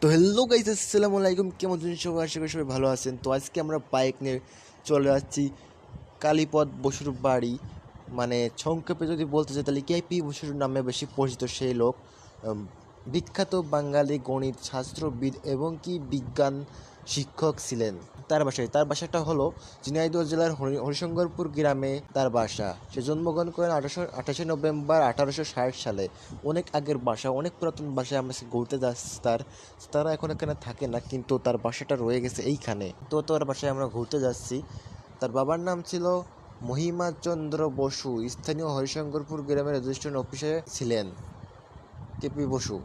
তো hello guys আসসালামু আলাইকুম কেমন আছেন সবাই? আশা করি সবাই ভালো আছেন। তো আজকে আমরা বাইক নিয়ে চলে যাচ্ছি কালীপদ বসুর বাড়ি। মানে সংক্ষেপে যদি বলতে চাই, তাহলে কেপি বসুর নামে বেশি পরিচিত সেই লোক। বিখ্যাত বাঙালি গণিত শাস্ত্রবিদ এবং কি বিজ্ঞান শিক্ষক ছিলেন। তার বাসায় তার বাসাটা হলো ঝিনাইদহ জেলার হরিশঙ্করপুর গ্রামে তার বাসা। সে জন্মগ্রহণ করেন আঠারোশো আঠাশে নভেম্বর আঠারোশো ষাট সালে। অনেক আগের বাসা, অনেক পুরাতন বাসায় আমরা সে ঘুরতে যাচ্ছি তার তারা এখন এখানে থাকে না, কিন্তু তার বাসাটা রয়ে গেছে এইখানে। তো তার বাসায় আমরা ঘুরতে যাচ্ছি। তার বাবার নাম ছিল মহিমাচন্দ্র বসু। স্থানীয় হরিশঙ্করপুর গ্রামের রেজিস্ট্রেশন অফিসে ছিলেন কেপি বসু।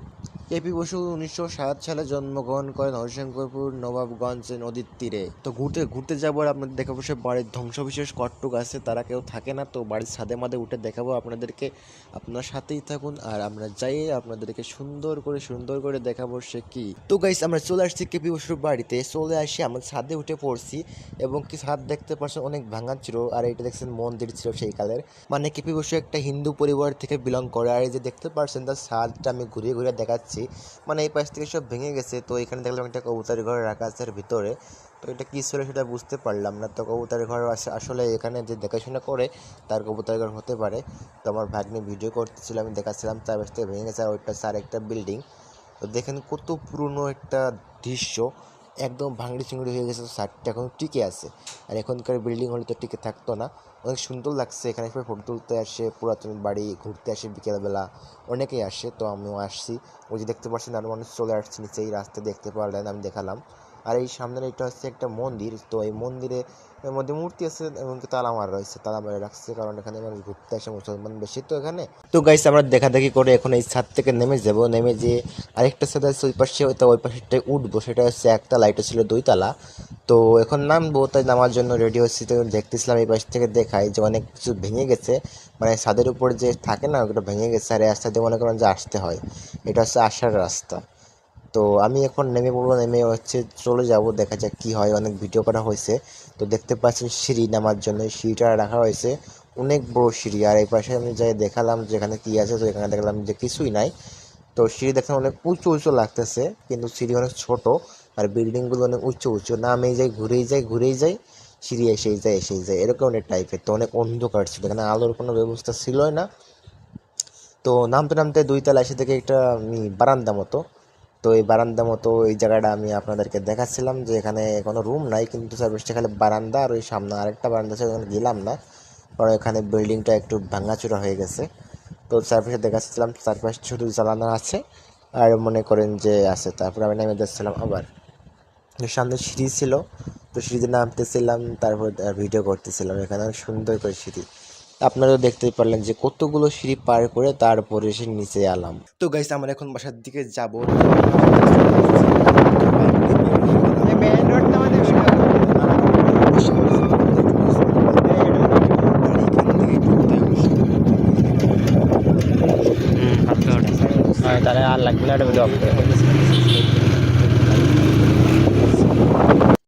কেপি বসু উনিশশো সাত সালে জন্মগ্রহণ করেন হরিশঙ্করপুর নবাবগঞ্জ নদীর তীরে। তো ঘুরতে ঘুরতে যাব আর আপনাদের দেখাবো সে বাড়ির ধ্বংসবিশেষ কট্টুক আছে, তারা কেউ থাকে না। তো বাড়ির ছাদে মাদে উঠে দেখাবো আপনাদেরকে। আপনার সাথেই থাকুন আর আমরা যাই আপনাদেরকে সুন্দর করে সুন্দর করে দেখাবো সে কি। তো গাইস আমরা চলে আসছি কেপি বসুর বাড়িতে। চলে আসি, আমরা ছাদে উঠে পড়ছি এবং কি ছাদ দেখতে পাচ্ছেন অনেক ভাঙা ছিল আর এটা দেখছেন মন্দির ছিল সেই কালের। মানে কেপি বসু একটা হিন্দু পরিবার থেকে বিলং করে আর এই যে দেখতে পাচ্ছেন তার ছাদটা আমি ঘুরিয়ে ঘুরিয়ে দেখাচ্ছি। মানে এই পাশ থেকে সব ভেঙে গেছে, তো এখানে দেখলাম একটা কবুতারি ঘর রাখা আছে ভিতরে। তো এটা কী ছিল সেটা বুঝতে পারলাম না। তো কবুতারি ঘর আস- আসলে এখানে যে দেখাশোনা করে, তার কবুতারি ঘর হতে পারে। তো আমার ভাগ্নে ভিডিও করতেছিল, আমি দেখাচ্ছিলাম তার পাশ থেকে ভেঙে গেছে আর ওইটা স্যার একটা বিল্ডিং তো দেখেন কত পুরনো একটা দৃশ্য। একদম ভাঙড়ি চিংড়ি হয়ে গেছে, তো সারটা এখন টিকে আছে। আর এখনকার বিল্ডিং হলে তো টিকে থাকতো না। অনেক সুন্দর লাগছে, এখানে সবাই ফটো তুলতে আসে, পুরাতন বাড়ি ঘুরতে আসে বিকেলবেলা। অনেকেই আসে, তো আমিও আসছি। ওই যে দেখতে পাচ্ছেন আরও মানুষ চলে আসছে, নিচে এই রাস্তা দেখতে পারলেন, আমি দেখালাম। আর এই সামনের এটা হচ্ছে একটা মন্দির, তো এই মন্দিরে, এর মধ্যে মূর্তি আছে এমনকি তালা মারা রয়েছে, তালা মারা রাখছে, কারণ এখানে মানুষ ঘুরতে আসে, মুসলমান বেশি তো এখানে। তো গাইস আমরা দেখা দেখি করে এখন এই ছাদ থেকে নেমে যাব, নেমে যে আরেকটা ছাদ আছে, ওই পাশে, তো ওই পাশেরটায় উঠবো, সেটা হচ্ছে একটা লাইটও ছিল দুই তালা। তো এখন নামবো, তাই নামার জন্য রেডি হচ্ছি, তো দেখতেছিলাম এই পাশ থেকে দেখাই যে অনেক কিছু ভেঙে গেছে। মানে ছাদের উপর যে থাকে না ওটা ভেঙে গেছে, আর এই রাস্তা দিয়ে মনে করেন যে আসতে হয়। এটা হচ্ছে আসার রাস্তা। তো আমি এখন নেমে পড়ব, নেমে হচ্ছে চলে যাব, দেখা যাক কি হয়, অনেক ভিডিও করা হয়েছে। তো দেখতে পাচ্ছেন সিঁড়ি নামার জন্য সিঁড়িটা রাখা হয়েছে। অনেক বড় সিঁড়ি, আর এই পাশে আমি যাই দেখালাম যে এখানে কি আছে, তো এখানে দেখলাম যে কিছুই নাই। তো সিঁড়ি দেখতে অনেক উঁচু উঁচু লাগতেছে, কিন্তু সিঁড়ি অনেক ছোট, আর বিল্ডিংগুলো অনেক উঁচু উঁচু। নামেই যাই ঘুরেই যাই ঘুরেই যাই, সিঁড়ি এসেই যায় এসেই যায়, এরকম অনেক টাইপের তো অনেক অন্ধকার ছিল, এখানে আলোর কোনো ব্যবস্থা ছিলই না। তো নামতে নামতে দুই তলা এসে থেকে একটা আমি বারান্দা মতো। তো এই বারান্দা মতো এই জায়গাটা আমি আপনাদেরকে দেখাচ্ছিলাম যে এখানে কোনো রুম নাই, কিন্তু সার্ভিসটা খালি বারান্দা আর ওই সামনে আরেকটা বারান্দা আছে, ওখানে গেলাম না। কারণ এখানে বিল্ডিংটা একটু ভাঙাচোরা হয়ে গেছে। তো সার্ভিসে দেখাচ্ছিলাম চারপাশ শুধু জ্বালানো আছে আর মনে করেন যে আছে, তারপর আমি নামে যাচ্ছিলাম আবার। সামনে সিঁড়ি ছিল, তো সিঁড়িতে নামতেছিলাম, তারপর ভিডিও করতেছিলাম, এখানে সুন্দর করে সিঁড়ি। আপনারাও দেখতে পারলেন যে কতগুলো সিঁড়ি পার করে তারপরে সে নিচে আলাম তো গাইস আমরা এখন বাসার দিকে যাব। হ্যাঁ, তাহলে আর লাগবে না